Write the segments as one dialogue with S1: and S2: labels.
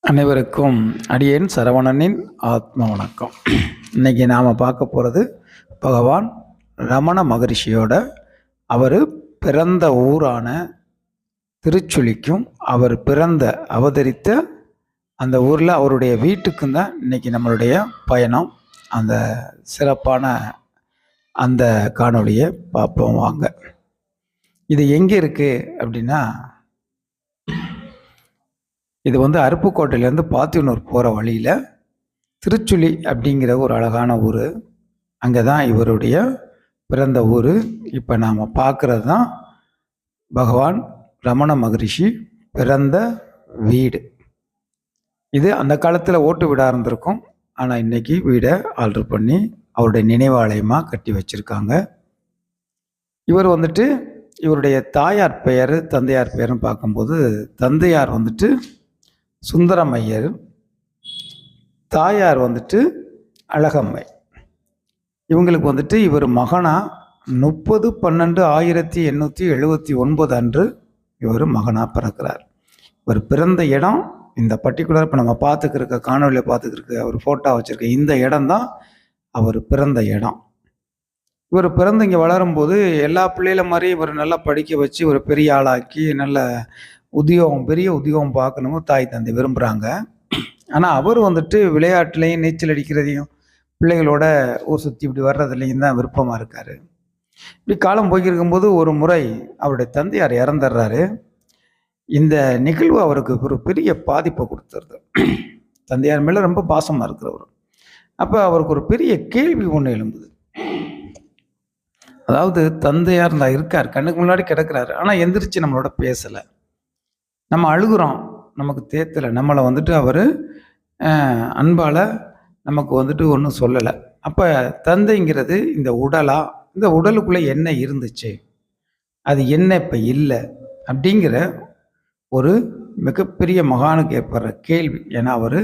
S1: அனைவருக்கும் அடியேன் சரவணனின் ஆத்ம வணக்கம். இன்னைக்கு நாம் பார்க்க போகிறது பகவான் ரமண மகரிஷியோட அவர் பிறந்த ஊரான திருச்சுழிக்கும் அவர் பிறந்த அவதரித்த அந்த ஊரில் அவருடைய வீட்டுக்கும் தான் இன்னைக்கு நம்மளுடைய பயணம். அந்த சிறப்பான அந்த காணொலியை பார்ப்போம் வாங்க. இது எங்கே இருக்குது அப்படின்னா இது வந்து அருப்புக்கோட்டையிலேருந்து பாத்தியனூர் போகிற வழியில் திருச்சுழி அப்படிங்கிற ஒரு அழகான ஊர். அங்கே தான் இவருடைய பிறந்த ஊர். இப்போ நாம் பார்க்குறது தான் பகவான் ரமண மகரிஷி பிறந்த வீடு. இது அந்த காலத்தில் ஓட்டு வீடாக இருந்திருக்கும். ஆனால் இன்னைக்கு வீடை ஆல்ட்ரு பண்ணி அவருடைய நினைவாலயமாக கட்டி வச்சுருக்காங்க. இவர் வந்துட்டு இவருடைய தாயார் பெயர் தந்தையார் பெயர்னு பார்க்கும்போது தந்தையார் வந்துட்டு சுந்தரமையர் தாயார் வந்துட்டு அழகம்மை. இவங்களுக்கு வந்துட்டு இவர் மகனாக முப்பது பன்னெண்டு ஆயிரத்தி எண்ணூற்றி எழுபத்தி ஒன்பது அன்று இவர் மகனாக பிறக்கிறார். இவர் பிறந்த இடம் இந்த பர்டிகுலர் இப்போ நம்ம பார்த்துக்கிருக்க காணொலியில் பார்த்துக்கிருக்க அவர் ஃபோட்டோ வச்சுருக்க இந்த இடம் தான் அவர் பிறந்த இடம். இவர் பிறந்து இங்கே வளரும்போது எல்லா பிள்ளைகள மாதிரி இவர் நல்லா படிக்க வச்சு ஒரு பெரிய ஆளாக்கி நல்ல உத்தியோகம் பெரிய உத்தியோகம் பார்க்கணுமோ தாய் தந்தை விரும்புகிறாங்க ஆனால் அவர் வந்துட்டு விளையாட்டுலையும் நீச்சல் அடிக்கிறதையும் பிள்ளைகளோட ஊர் சுற்றி இப்படி வர்றதுலையும் தான் விருப்பமாக இருக்கார். இப்படி காலம் போய்க்கிருக்கும்போது ஒரு முறை அவருடைய தந்தையார் இறந்துடுறாரு. இந்த நிகழ்வு அவருக்கு ஒரு பெரிய பாதிப்பை கொடுத்துருது. தந்தையார் மேலே ரொம்ப பாசமாக இருக்கிறவர். அப்போ அவருக்கு ஒரு பெரிய கேள்வி ஒன்று எழும்புது. அதாவது தந்தையார் இருந்தால் இருக்கார் கண்ணுக்கு முன்னாடி கிடக்கிறாரு ஆனால் எந்திரிச்சு நம்மளோட பேசலை. நம்ம அழுகுறோம் நமக்கு தேத்தலை நம்மளை வந்துட்டு அவர் அன்பால் நமக்கு வந்துட்டு ஒன்றும் சொல்லலை. அப்போ தந்தைங்கிறது இந்த உடலா இந்த உடலுக்குள்ளே என்ன இருந்துச்சு அது என்ன இப்போ இல்லை அப்படிங்கிற ஒரு மிகப்பெரிய மகானுக்கு ஏற்படுற கேள்வி. ஏன்னா அவர்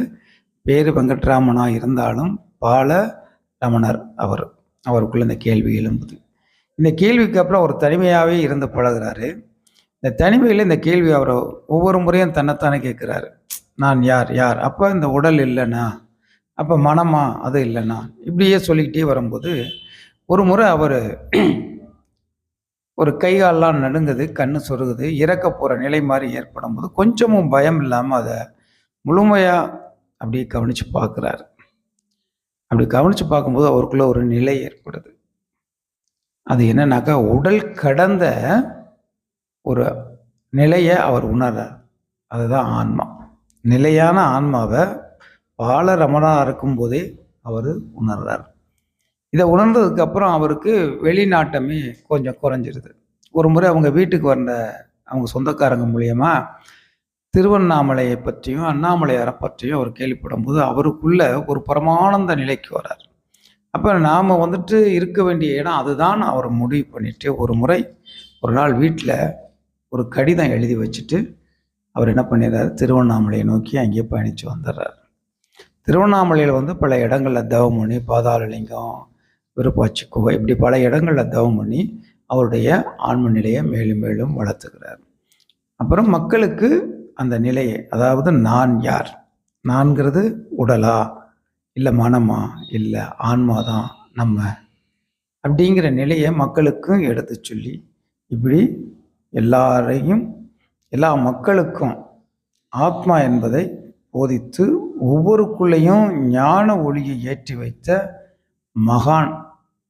S1: பேரு வெங்கட்ராமனாக இருந்தாலும் பால ரமணர் அவர் அவருக்குள்ள இந்த கேள்வி எழும்புது. இந்த கேள்விக்கு அப்புறம் ஒரு தனிமையாகவே இருந்து பழகுறாரு. இந்த தனிமையில் இந்த கேள்வி அவரை ஒவ்வொரு முறையும் தன்னைத்தானே கேட்குறாரு. நான் யார் யார்? அப்போ இந்த உடல் இல்லைனா அப்போ மனமா அது இல்லைண்ணா. இப்படியே சொல்லிக்கிட்டே வரும்போது ஒரு முறை அவர் ஒரு கைகாலெலாம் நடுங்குது கண்ணு சொருகுது இறக்க போகிற நிலை மாதிரி ஏற்படும் போது கொஞ்சமும் பயம் இல்லாமல் அதை முழுமையாக அப்படியே கவனித்து பார்க்குறாரு. அப்படி கவனித்து பார்க்கும்போது அவருக்குள்ளே ஒரு நிலை ஏற்படுது. அது என்னன்னாக்கா உடல் கடந்த ஒரு நிலையை அவர் உணர்றார். அதுதான் ஆன்மா. நிலையான ஆன்மாவை பால ரமணா இருக்கும்போதே அவர் உணர்றார். இதை உணர்ந்ததுக்கப்புறம் அவருக்கு வெளிநாட்டமே கொஞ்சம் குறைஞ்சிருது. ஒரு முறை அவங்க வீட்டுக்கு வந்த அவங்க சொந்தக்காரங்க மூலயமா திருவண்ணாமலையை பற்றியும் அண்ணாமலையாரை பற்றியும் அவர் கேள்விப்படும் போது அவருக்குள்ள ஒரு பரமானந்த நிலைக்கு வரார் அப்போ நாம் வந்துட்டு இருக்க வேண்டிய இடம் அதுதான். அவர் முடிவு பண்ணிட்டு ஒரு முறை ஒரு நாள் வீட்டில் ஒரு கடிதம் எழுதி வச்சுட்டு அவர் என்ன பண்ணிடுறாரு? திருவண்ணாமலையை நோக்கி அங்கேயே பயணித்து வந்துடுறார். திருவண்ணாமலையில் வந்து பல இடங்களில் தவம் பண்ணி பாதாளலிங்கம் விருப்பாச்சி குகை இப்படி பல இடங்களில் தவம் பண்ணி அவருடைய ஆன்ம நிலையை மேலும் மேலும் வளர்த்துக்கிறார். அப்புறம் மக்களுக்கு அந்த நிலையை அதாவது நான் யார்? நான்கிறது உடலா? இல்லை மனமா இல்லை ஆன்மா தான் நம்ம அப்படிங்கிற நிலையை மக்களுக்கும் எடுத்து சொல்லி இப்படி எல்லாரையும் எல்லா மக்களுக்கும் ஆத்மா என்பதை போதித்து ஒவ்வொருக்குள்ளேயும் ஞான ஒளியை ஏற்றி வைத்த மகான்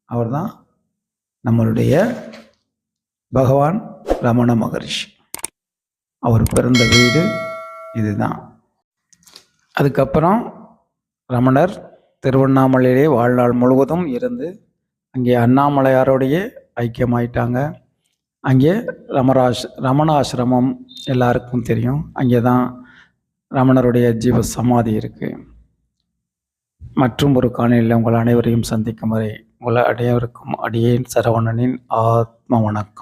S1: அவர்தான் நம்மளுடைய பகவான் ரமண மகரிஷி. அவர் பிறந்த வீடு இதுதான். அதுக்கப்புறம் ரமணர் திருவண்ணாமலையிலே வாழ்நாள் முழுவதும் இருந்து அங்கே அண்ணாமலையாரோடையே ஐக்கியமாயிட்டாங்க. அங்கே ரமராஷ் ரமணாசிரமம் எல்லாருக்கும் தெரியும். அங்கே தான் ரமணருடைய ஜீவ சமாதி இருக்குது மற்றும் ஒரு காணொலியில் உங்கள் அனைவரையும் சந்திக்கும் வரை உங்கள் அனைவருக்கும் அடியேன் சரவணனின் ஆத்ம வணக்கம்.